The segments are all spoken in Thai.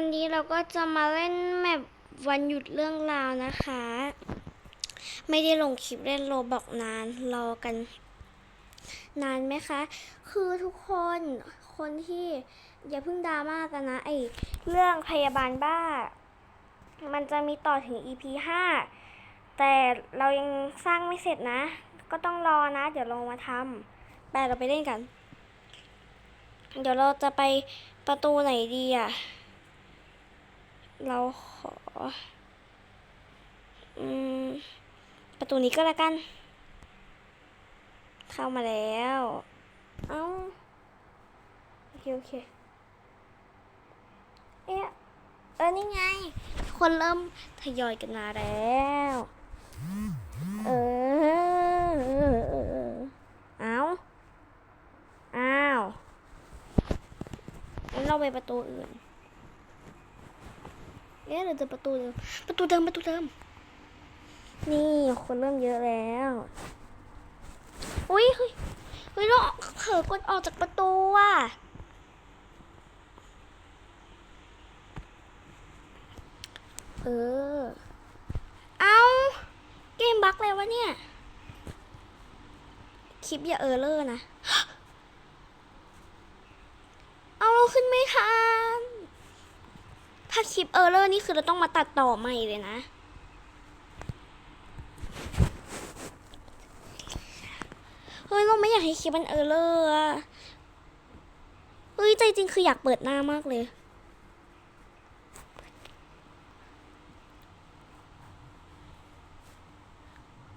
วันนี้เราก็จะมาเล่นแมปวันหยุดเรื่องราวนะคะ ไม่ได้ลงคลิปเล่นโรบอกนานรอกัน นานไหมคะ คือทุกคนคนที่อย่าเพิ่งดราม่ากันนะไอเรื่องพยาบาลบ้า มันจะมีต่อถึง EP 5 แต่เรายังสร้างไม่เสร็จนะ ก็ต้องรอนะ เดี๋ยวลงมาทำไปเราไปเล่นกัน เดี๋ยวเราจะไปประตูไหนดีอะ เราขอ อืม ประตูนี้ก็แล้วกัน เข้ามาแล้ว เอ้า โอเค โอเค เอ๊ะ เออ นี่ไง คนเริ่มทยอยกันมาแล้ว เออ เออเออเออเอาอ้าวงั้นเราไปประตูอื่น เอ๊ะหรือจะประตูเดิมประตูเดิมประตูเดิม นี่คนเริ่มเยอะแล้ว อุ้ยเฮ้ยเฮ้ยเราเผลอกดออกจากประตูอะเออ เอาเกมบั๊กเลยวะเนี่ย คลิปอย่าเออเลอร์นะ เอาเราขึ้นไม่ทัน ถ้าคลิปเออร์เลอร์นี่คือเราต้องมาตัดต่อใหม่เลยนะ เฮ้ยเราไม่อยากให้คลิปมันเออร์เลอร์อะเฮ้ยใจจริงคืออยากเปิดหน้ามากเลย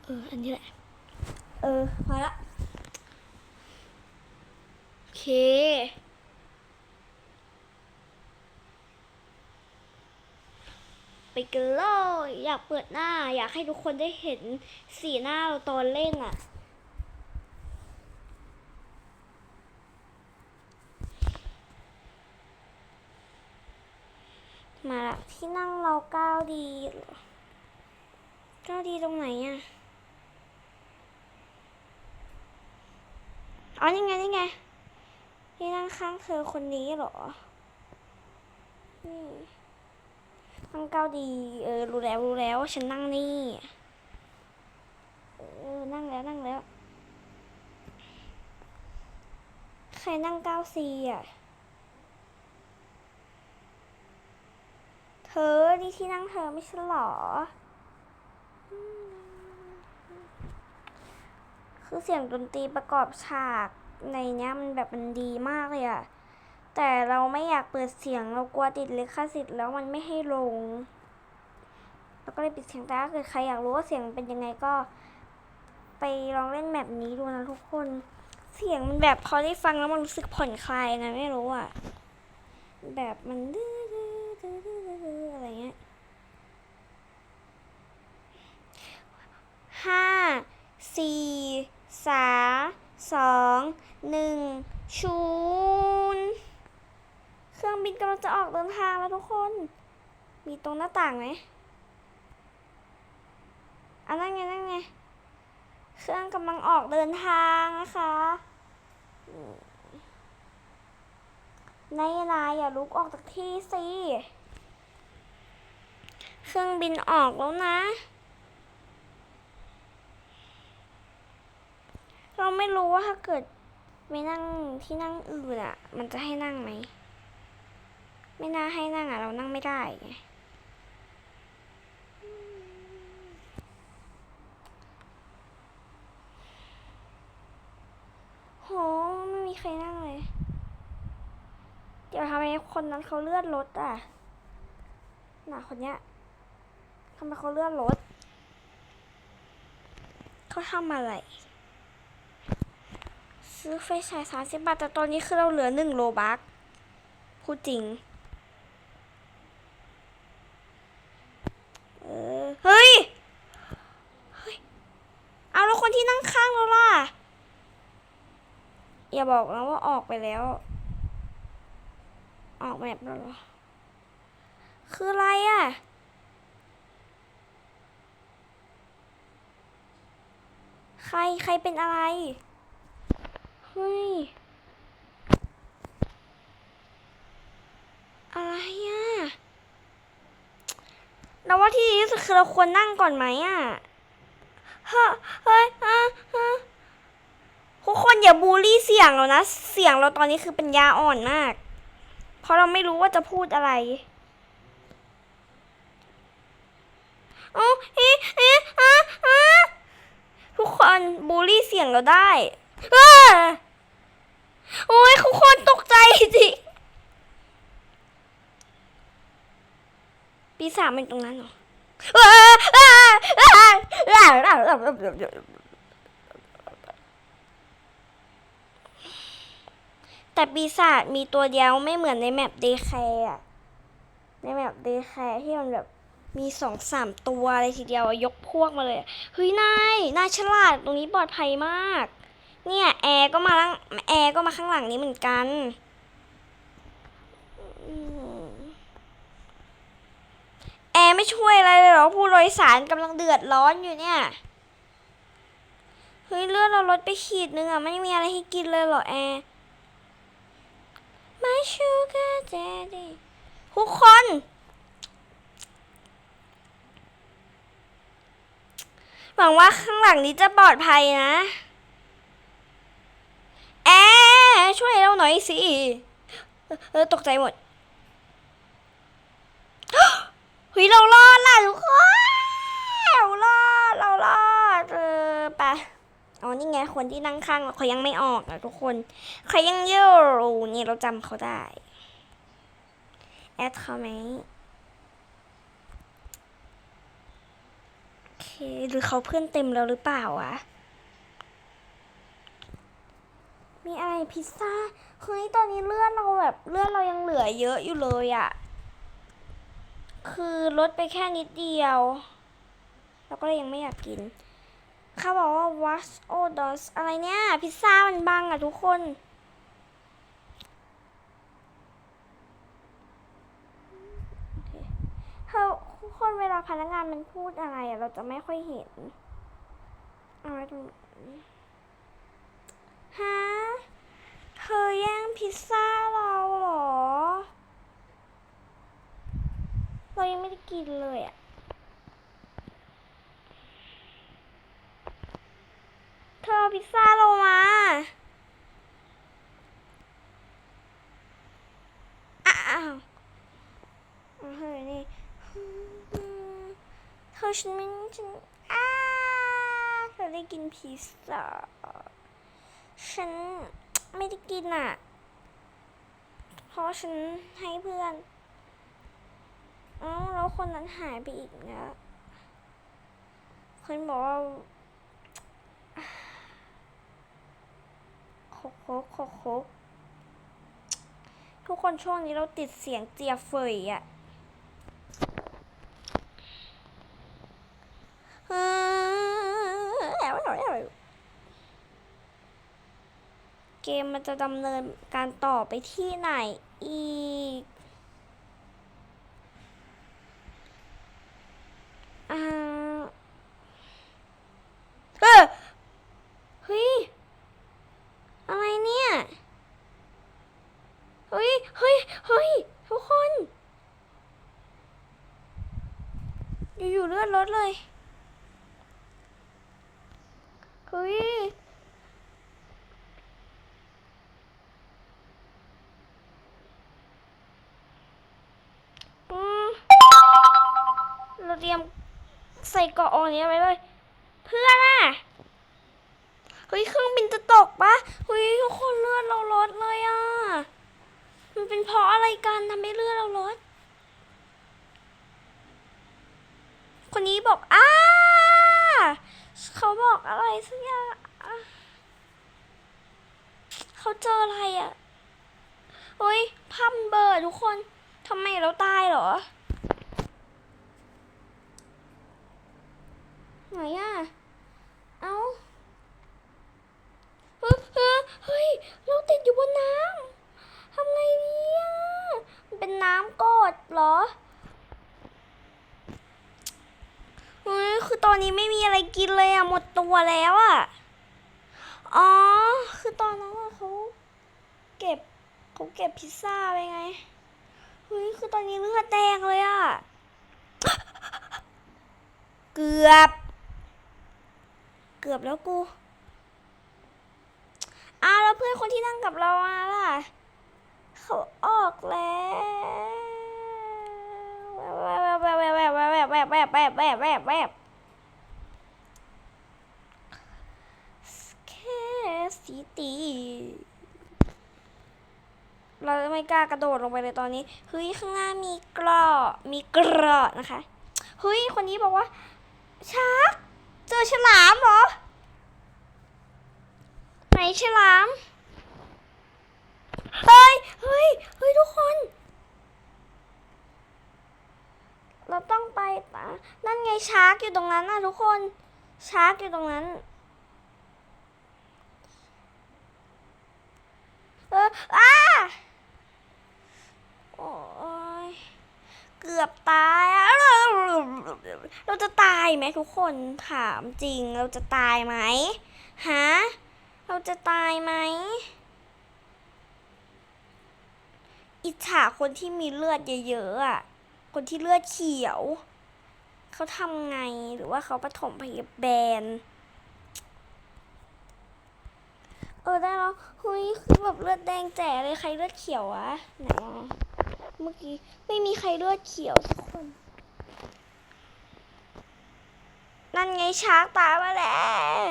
เออ อันนี้แหละ เออ พอละ โอเค ไปกันเลยอยากเปิดหน้า อยากให้ทุกคนได้เห็นสีหน้าเราตอนเล่นอะ มาละที่นั่งเราก้าวดีก้าวดีตรงไหนอะอ๋อนี่ไงนี่ไงที่นั่งข้างเธอคนนี้เหรอ นี่ นั่งเก้าดี เออ รู้แล้วรู้แล้วว่าฉันนั่งนี่ เออ นั่งแล้วนั่งแล้ว ใครนั่งเก้าซีอะ เธอ นี่ที่นั่งเธอไม่ใช่หรอ คือเสียงดนตรีประกอบฉากในเนี้ยมันแบบมันดีมากเลยอะ แต่เราไม่อยากเปิดเสียงเรากลัวติดลิขสิทธิ์แล้วมันไม่ให้ลงเราก็เลยปิดเสียงแต่ถ้าเกิดใครอยากรู้ว่าเสียงเป็นยังไงก็ ไปลองเล่นแบบนี้ดูนะทุกคน เสียงมันแบบพอได้ฟังแล้วมันรู้สึกผ่อนคลายนะไม่รู้อะแบบมันดื้ออะไรเงี้ยห้าสี่สามสองหนึ่งชูน เครื่องบินกำลังจะออกเดินทางแล้วทุกคน มีตรงหน้าต่างไหมอันนั่นไงนั่นไง เครื่องกำลังออกเดินทางนะคะอืมนายนายอย่าลุกออกจากที่สิ เครื่องบินออกแล้วนะ เราไม่รู้ว่าถ้าเกิดไม่นั่งที่นั่งอื่นอะ มันจะให้นั่งไหม ไม่น่าให้นั่งอะ เรานั่งไม่ได้ไงโห ไม่มีใครนั่งเลย เดี๋ยวทำไมคนนั้นเขาเลื่อนรถอะน่ะคนเนี้ยทำไมเขาเลื่อนรถเขาทำอะไร ซื้อไฟฉายสามสิบบาท แต่ตอนนี้คือเราเหลือหนึ่งโลบักพูดจริง เออ เฮ้ย เฮ้ย เอาแล้วคนที่นั่งข้างเราล่ะ อย่าบอกนะว่าออกไปแล้ว ออกแบบแล้วเหรอคืออะไรอะใครใครเป็นอะไร เฮ้ย อะไรอะเราว่าที่ดีที่สุดคือเราควรนั่งก่อนไหมอะ เฮ้ยเฮ้ยอะอะ ทุกคนอย่าบูลลี่เสียงเรานะ เสียงเราตอนนี้คือปัญญาอ่อนมาก เพราะเราไม่รู้ว่าจะพูดอะไรโอ้เอ๊ะเอ๊ะอะอะทุกคนบูลลี่เสียงเราได้อ้าโอ้ยทุกคนตกใจจริงปีศาจมันตรงนั้นเหรออ้าอ้าอ้าอ้าอ้า แต่ปีศาจมีตัวเดียวไม่เหมือนในแมปเดย์แคร์อะในแมปเดย์แคร์ที่มันแบบมีสองสามตัวเลยทีเดียวยกพวกมาเลยเฮ้ยนายนายฉลาดตรงนี้ปลอดภัยมาก เนี่ยแอร์ก็มาข้างแอร์ก็มาข้างหลังนี้เหมือนกันแอร์ไม่ช่วยอะไรเลยเหรอผู้โดยสารกำลังเดือดร้อนอยู่เนี่ยเฮ้ยเลือดเราลดไปขีดนึงอะไม่มีอะไรให้กินเลยเหรอแอร์ My sugar daddy ทุกคน หวังว่าข้างหลังนี้จะปลอดภัยนะ แอช่วยเราหน่อยสิ เออ ตกใจหมดเฮ้ยเรารอดล่ะทุกคน เรารอด เรารอดเอ อ๋อนี่ไงคนที่นั่งข้างเราเขายังไม่ออกนะทุกคนเขายังอยู่นี่เราจำเขาได้แอดเขาไหมโอเคหรือเขาเพื่อนเต็มแล้วหรือเปล่าวะมีอะไรพิซซ่าเฮ้ยตอนนี้เลือดเราแบบเลือดเรายังเหลือเยอะอยู่เลยอะคือลดไปแค่นิดเดียว เราก็เลยยังไม่อยากกิน เขาบอกว่า what o d o s อะไรเนี่ย พิซซ่ามันบังอะทุกคนเคเขาทุกคนเวลาพนักงานมันพูดอะไรอะเราจะไม่ค่อยเห็นเอาไว้ตรงนี้ฮะเธอแย่งพิซซ่าเราเหรอ เรายังไม่ได้กินเลยอะเธ อเอาพิซซ่าเรามาอ้าวเฮ้ยนี่เธอฉันไม่ฉันอ้าเธอได้กินพิซซ่าฉันไม่ได้กินอะ เพราะฉันให้เพื่อนเอ้าแล้วคนนั้นหายไปอีกแล้วคนบอกว่าโค กโคโคกทุกคนช่วงนี้เราติดเสียงเจียเฟยอะเกมมันจะดำเนินการต่อไปที่ไหนอีก อ่าเออเฮ้ย อะไรเนี่ย เฮ้ย เฮ้ย เฮ้ย ทุกคน อยู่ๆเลือดลดเลยเฮ้ยอืมเราเตรียมใส่เกาะอันนี้ไว้เลย เพื่อนอะเฮ้ยเครื่องบินจะตกปะเฮ้ยทุกคนเลือดเราลดเลยอะ มันเป็นเพราะอะไรกันทำให้เลือดเราลด คนนี้บอกอ้าเขาบอกอะไรสักอย่างเขาเจออะไรอะเฮ้ยพัมเบอร์ทุกคนทำไมเราตายเหรอไหนอะเอ้าเฮ้ยเฮ้ยเฮ้ย เราติดอยู่บนน้ำทำไงดีอะมันเป็นน้ำกรดเหรอ เฮ้ยคือตอนนี้ไม่มีอะไรกินเลยอะหมดตัวแล้วอะอ๋อ คือตอนนั้นเขาเก็บเขาเก็บพิซซ่าไปไง เฮ้ย คือตอนนี้เลือดแดงเลยอะเกือบ เกือบแล้วกูอ้าวแล้วเพื่อนคนที่นั่งกับเราอะล่ะ เขาออกแล้ว แวบแวบแวบแวบแวบแวบแวบแวบแวบแวบแวบแวบแค่สีตีเราไม่กล้ากระโดดลงไปเลยตอนนี้เฮ้ยข้างหน้ามีกราะมีกราะนะคะเฮ้ยคนนี้บอกว่าชาร์กเจอฉลามเหรอไหนฉลามเฮ้ยเฮ้ยเฮ้ยทุกคน เราต้องไปนั่นไงชาร์กอยู่ตรงนั้นนะทุกคน ชาร์กอยู่ตรงนั้น เอออ้าโอ้ยเกือบตายอะเราจะตายไหมทุกคนถามจริงเราจะตายไหมฮะเราจะตายไหมอิจฉาคนที่มีเลือดเยอะๆอะ คนที่เลือดเขียว เขาทำไงหรือว่าเขาปฐมพยาบาลเออได้แล้วเฮ้ยคือแบบเลือดแดงแจ๋เลยใครเลือดเขียววะไหนอะเมื่อกี้ไม่มีใครเลือดเขียวสักคนนั่นไงช้างตามมาแล้ว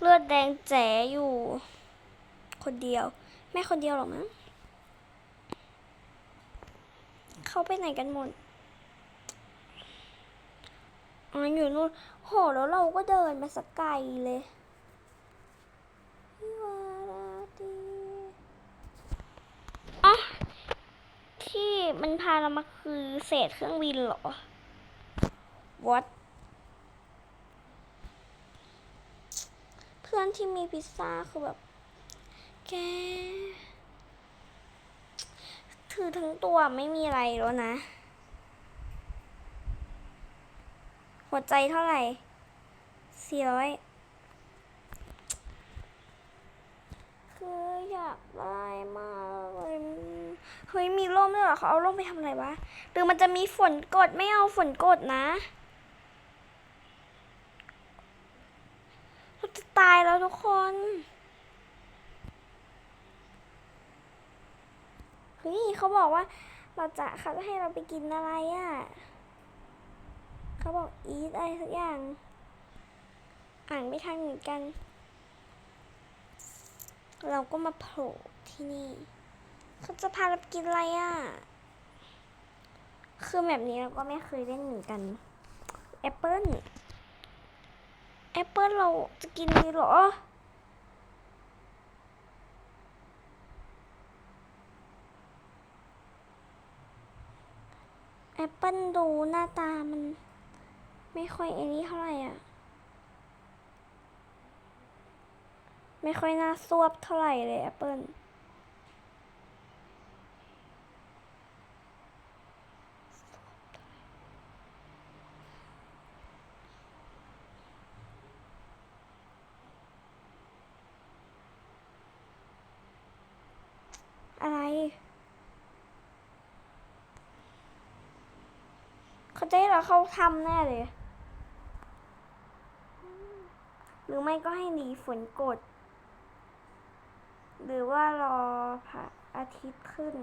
เลือดแดงแจ๋อยู่ คนเดียว แม่คนเดียวหรอมั้ง เขาไปไหนกันหมดอ๋ออยู่นู่นโหแล้วเราก็เดินมาสักไกลเลยวิวาราดีอ๋อที่มันพาเรามาคือเศษเครื่องบินเหรอ what เพื่อนที่มีพิซซ่าคือแบบ แก ถือทั้งตัวไม่มีอะไรแล้วนะ หัวใจเท่าไหร่สี่ร้อยคืออยากได้มากเลยเฮ้ยมีร่มด้วยเหรอเขาเอาร่มไปทำอะไรวะหรือมันจะมีฝนกดไม่เอาฝนกดนะเราจะตายแล้วทุกคน เฮ้ยเขาบอกว่าเราจะเขาจะให้เราไปกินอะไรอะ่ะเขาบอกอีทอะไรสักอย่าง อ่านไม่ทันเหมือนกัน เราก็มาโผล่ที่นี่ เขาจะพาเราไปกินอะไรอะ่ะคือแบบนี้เราก็ไม่เคยเล่นเหมือนกันแอปเปิ้ลแอปเปิ้ลเราจะกินเลยเหรอ แอปเปิล ดูหน้าตามัน ไม่ค่อยเอรี่เท่าไหร่อะ ไม่ค่อยน่าซวบเท่าไหร่เลยแอปเปิลอะไร เขา จะให้เราเข้าทำแน่เลย หรือไม่ก็ให้หนีฝนกด หรือว่ารอพระอาทิตย์ขึ้น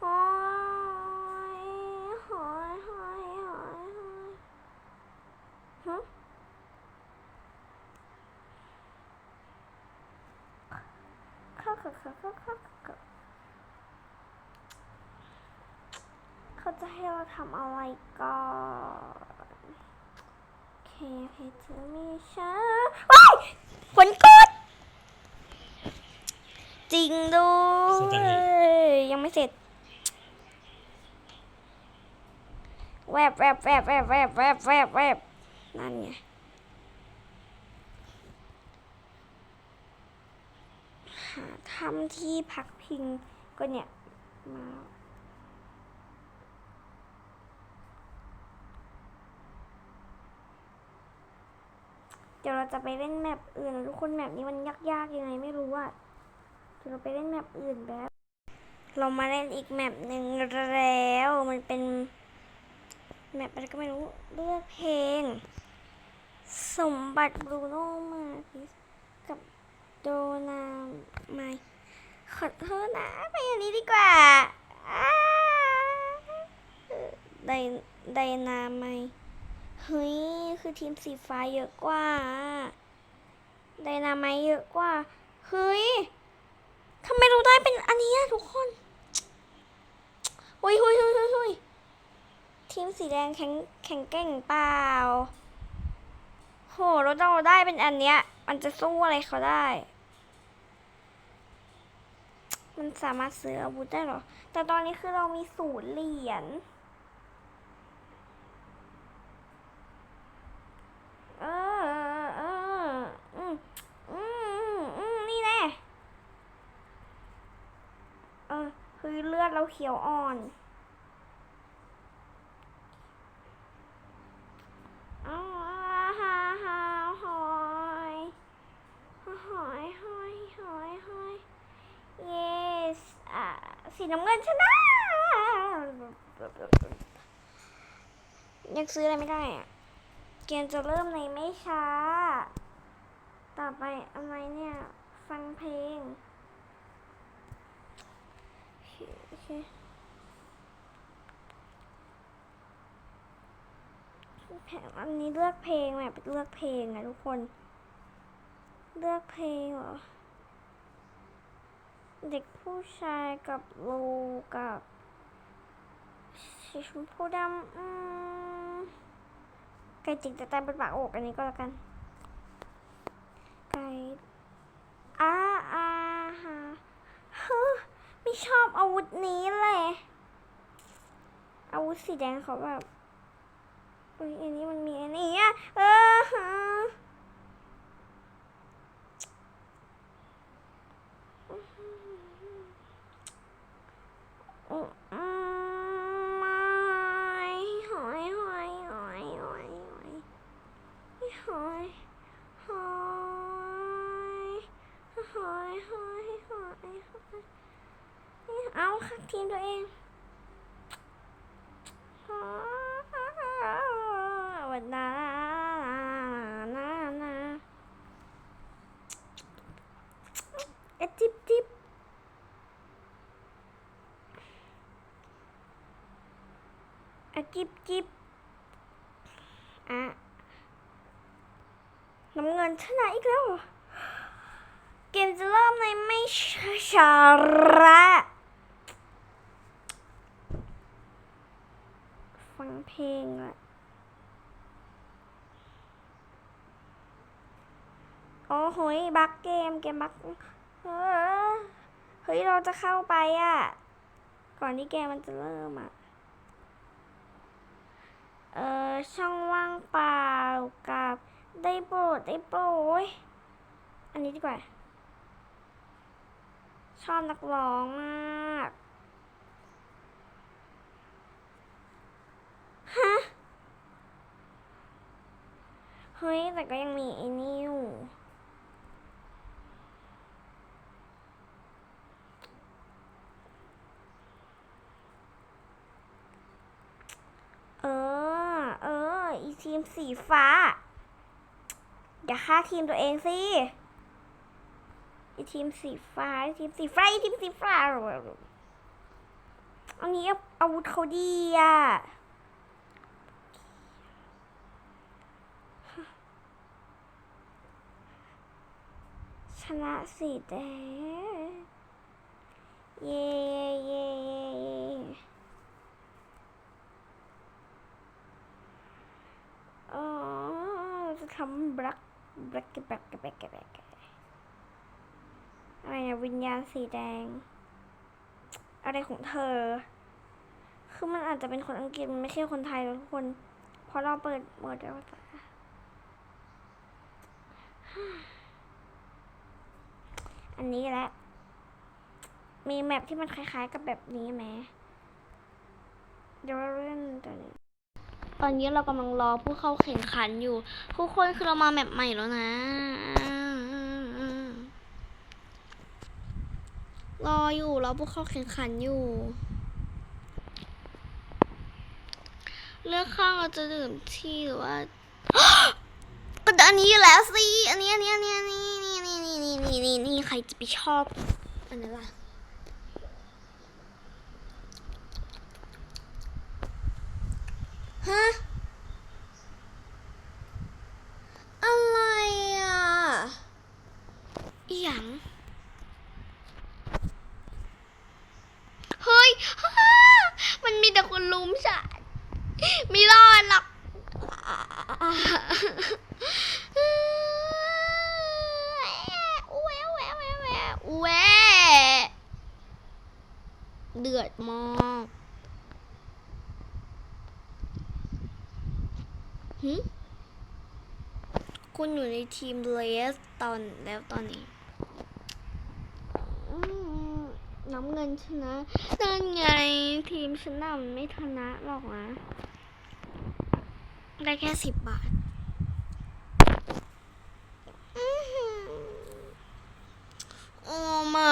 โอ้ยโอ้ยโอ้ยโอ้ยโอ้ยฮะข้าข้าข้าข้าข้าเข้า เขา จะให้เราทำอะไรก่อนเคเคเธอมีฉันว้ายฝนกด จริงด้วเสร็จยังยยังไม่เสร็จ แวบแวบแวบแวบแวบแวบแวบแวบนั่นไง หาทำที่พักพิงก็เนี่ย มา ดี๋ยวเราจะไปเล่นแมปอื่นทุกคนแมปนี้มันยากๆยังไงไม่รู้อะคือเราไปเล่นแมปอื่นแบบ เรามาเล่นอีกแมปหนึ่งแล้วมันเป็นแมปอะไรก็ไม่รู้เลือกเพลง สมบัติบรูโนมาริสกับโดนาไมขอโทษนะไปอันนี้ดีกว่าอ้าไดไดนาไม เฮ้ย คือทีมสีฟ้าเยอะกว่าไดนาไมเยอะกว่า เฮ้ยทำไมเราได้เป็นอันนี้ทุกคนเฮ้ยเฮ้ยเฮ้ยเฮ้ยฮุยทีมสีแดงแข็งแข็งเก่งเปล่า โหเราเราได้เป็นอันเนี้ย มันจะสู้อะไรเขาได้ มันสามารถซื้ออาวุธได้หรอ แต่ตอนนี้คือเรามีศูนย์เหรียญ เออเอออืมอืมอืมนี่แน่เออ คือ เขียวอ่อนอ๋อฮาฮาหอยหอยหอยหอยหอย yes อ่าสีน้ำเงินชนะยังซื้ออะไรไม่ได้อะเกมจะเริ่มในไม่ช้า ต่อไปอะไรเนี่ย ฟังเพลง โอเคโอเคแผนอันนี้เลือกเพลงแบบเลือกเพลงอะทุกคน เลือกเพลงเหรอ เด็กผู้ชายกับโลกับสีชมพูดำอืมไก่จิกแต่ตายบนปากอกอันนี้ก็แล้วกัน ไก่อาอา ชอบอาวุธนี้เลย อาวุธสีแดงเขาแบบอุ้ยอันนี้มันมีอันนี้อะเออมอืมไม่หอยหอยหอยหอยหอย หอยหอยหอยหอยหอยหอยเอาค่ะทีมตัวเองหอยวันนานานาเอะจิบจิบอะ จิบจิบอะน้ำเงินชนะอีกแล้ว เกมจะเริ่มในไม่ช้าฟังเพลงอะโอ้โหยบักเกมเกมบักเฮ้ย เราจะเข้าไปอะก่อนที่เกมมันจะเริ่มอะ เออช่องว่างเปล่ากับได้โปรดได้โปรดอันนี้ดีกว่า ชอบนักร้องมาก ฮะ เฮ้ย แต่ก็ยังมีไอ้นี่อยู่เออ เออ อี ทีมสีฟ้า อย่าฆ่าทีมตัวเองสิไอทีมสีฟ้าอีทีมสีฟ้าไอทีมสีฟ้าอันนี้อาวุธเขาดีอะชนะสีแดงเย้เย้เย้เย้อ๋อ จะทำบล็อกบล็อกบล็อกบล็อกบล็อกอะไรนะวิญญาณสีแดง อะไรของเธอ คือมันอาจจะเป็นคนอังกฤษมันไม่ใช่คนไทยหรอกทุกคนเพราะเราเปิดเปิดแล้วจ้ะอันนี้แหละ มีแมปที่มันคล้ายๆกับแบบนี้ไหมเดี๋ยวเราเล่นตัวนี้ ตอนนี้เรากำลังรอผู้เข้าแข่งขันอยู่ ทุกคนคือเรามาแมปใหม่แล้วนะ รออยู่รอผู้เข้าแข่งขันอยู่ เลือกข้างเราจะดื่มที่หรือว่าก็อันนี้อยู่แล้วสิ อันนี้อันนี้อันนี้อันนี้นี่นี่นี่นี่นี่นี่นี่ใครจะไปชอบ อันนั้นล่ะ ฮะ อะไรอะอหย่างเฮ้ย มันมีแต่คนลุมฉันไม่รอดหรอกแวะแวะแวะแวะแวะเดือดมาก หึคุณอยู่ในทีมเลสตอนแล้วตอนนี้น้ำเงินชนะนั่นไงทีมฉันะมันไม่ชนะหรอกนะ ได้แค่สิบบาทอ๋อหือโอ้มา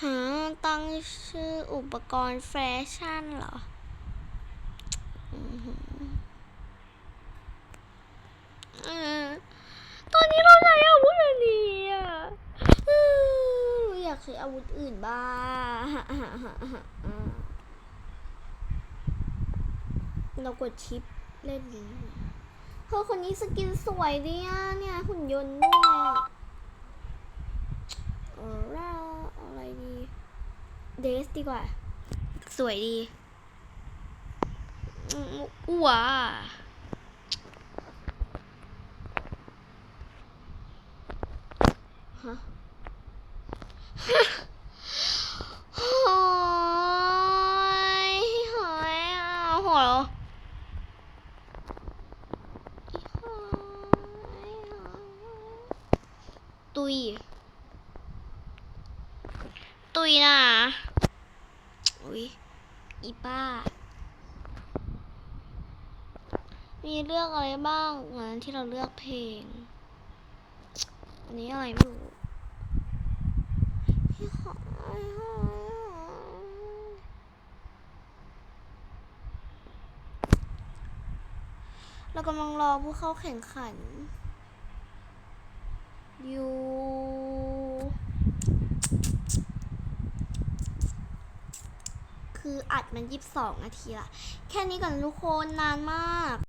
หาตั้งชื่ออุปกรณ์แฟชั่นเหรออหือเออ ตอนนี้เราใช้อาวุธอันนี้อะอื้อ อาวุธอื่นบ้างเรากดชิปเล่นนี้เธอคนนี้สกินสวยดีอะเนี่ย หุ่นยนต์ด้วยอะเออเราอะไรดีเดสดีกว่า สวยดีอ้วฮะ โอ้ยหอยอะหัวเราะอีหอยอะ ตุย ตุยนะอุ้ยอีป้า มีเลือกอะไรบ้างวันนั้นที่เราเลือกเพลง อันนี้อะไรไม่รู้เรากำลังรอผู้เข้าแข่งขัน อยู่คืออัดมันยีิบสองนาทีละ แค่นี้ก่อนทุกคนนานมาก